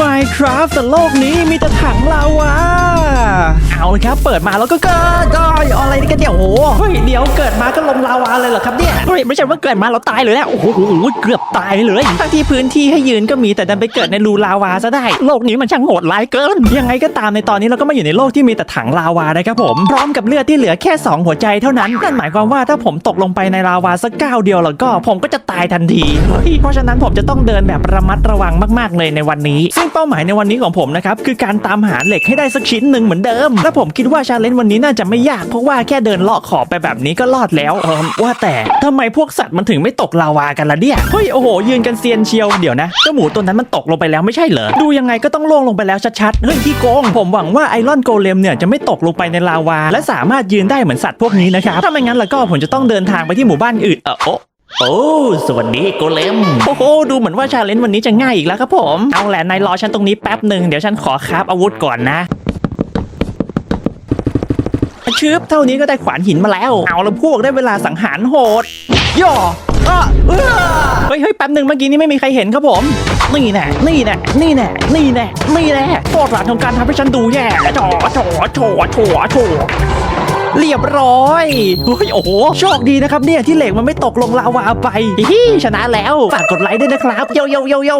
Minecraft แต่โลกนี้มีแต่ถังลาวาเอา ลยครับ เปิดมาแล้วก็เกิดก็อะไรนี่กันเนี่ยโอ้โหเฮ้ยเดี๋ยวเกิดมาก็ลงลาวาเลยเหรอครับเนี่ยเฮ้ยไม่ใช่ว่าเกิดมาเราตายเลยนะโอ้โหเกือบตายเลยทั้งที่พื้นที่ให้ยืนก็มีแต่ดันไปเกิดในรูลาวาซะได้ โลกนี้มันช่างโหดร้ายเกิน ยังไงก็ตามในตอนนี้เราก็มาอยู่ในโลกที่มีแต่ถังลาวานะครับผมพร้อมกับเลือดที่เหลือแค่ 2 หัวใจเท่านั้นนั่นหมายความว่าถ้าผมตกลงไปในลาวาสักก้าวเดียวแล้วก็ผมก็จะตายทันทีเฮ้ยเพราะฉะนั้นผมจะต้องเดินแบบระมัดระวังมาก ๆ เลยในวันนี้ ซึ่งเป้าหมายในวันนี้ของผมนะครับคือการตามหาเหล็กให้ได้สักชิ้นหนึ่งเหมือนเดิมและผมคิดว่าชาเลนจ์วันนี้น่าจะไม่ยากเพราะว่าแค่เดินเลาะขอบไปแบบนี้ก็รอดแล้วเออว่าแต่ทำไมพวกสัตว์มันถึงไม่ตกลาวากันล่ะเนี่ยเฮ้ยโอ้โหยืนกันเซียนเชียวเดี๋ยวนะเจ้าหมูตัวนั้นมันตกลงไปแล้วไม่ใช่เหรอดูยังไงก็ต้องล่วงลงไปแล้วชัดๆเฮ้ยที่โกงผมหวังว่าไอรอนโกเลมเนี่ยจะไม่ตกลงไปในลาวา และสามารถยืนได้เหมือนสัตว์พวกนี้นะครับถ้าไม่งั้นแล้วก็ผมจะต้องเดินทางไปที่หมู่บ้านอื่นเออโอะโอ้ สวัสดีโกเลม โอ้โห ดูเหมือนว่าชาเลนจ์วันนี้จะง่ายอีกแล้วครับผม เอาแหละนายรอฉันตรงนี้แป๊บหนึ่งเดี๋ยวฉันขอคราฟอาวุธก่อนนะ ชืบเท่านี้ก็ได้ขวานหินมาแล้ว เอาล้วพวกได้เวลาสังหารโหดย่ออ้อเอ้อเฮ้ยเฮ้ยแป๊บหนึ่งเมื่อกี้นี้ไม่มีใครเห็นครับผม นี่แน่นี่แน่นี่แน่นี่แน่นี่แน่โทษหลานของการทำให้ฉันดูแย่โฉโฉโฉโฉโฉเรียบร้อยเฮ้ยโอ้โห โชคดีนะครับเนี่ยที่เหล็กมันไม่ตกลงลาวาไปฮิฮิชนะแล้ว ฝากกดไลค์ด้วยนะครับ โยโยโยโย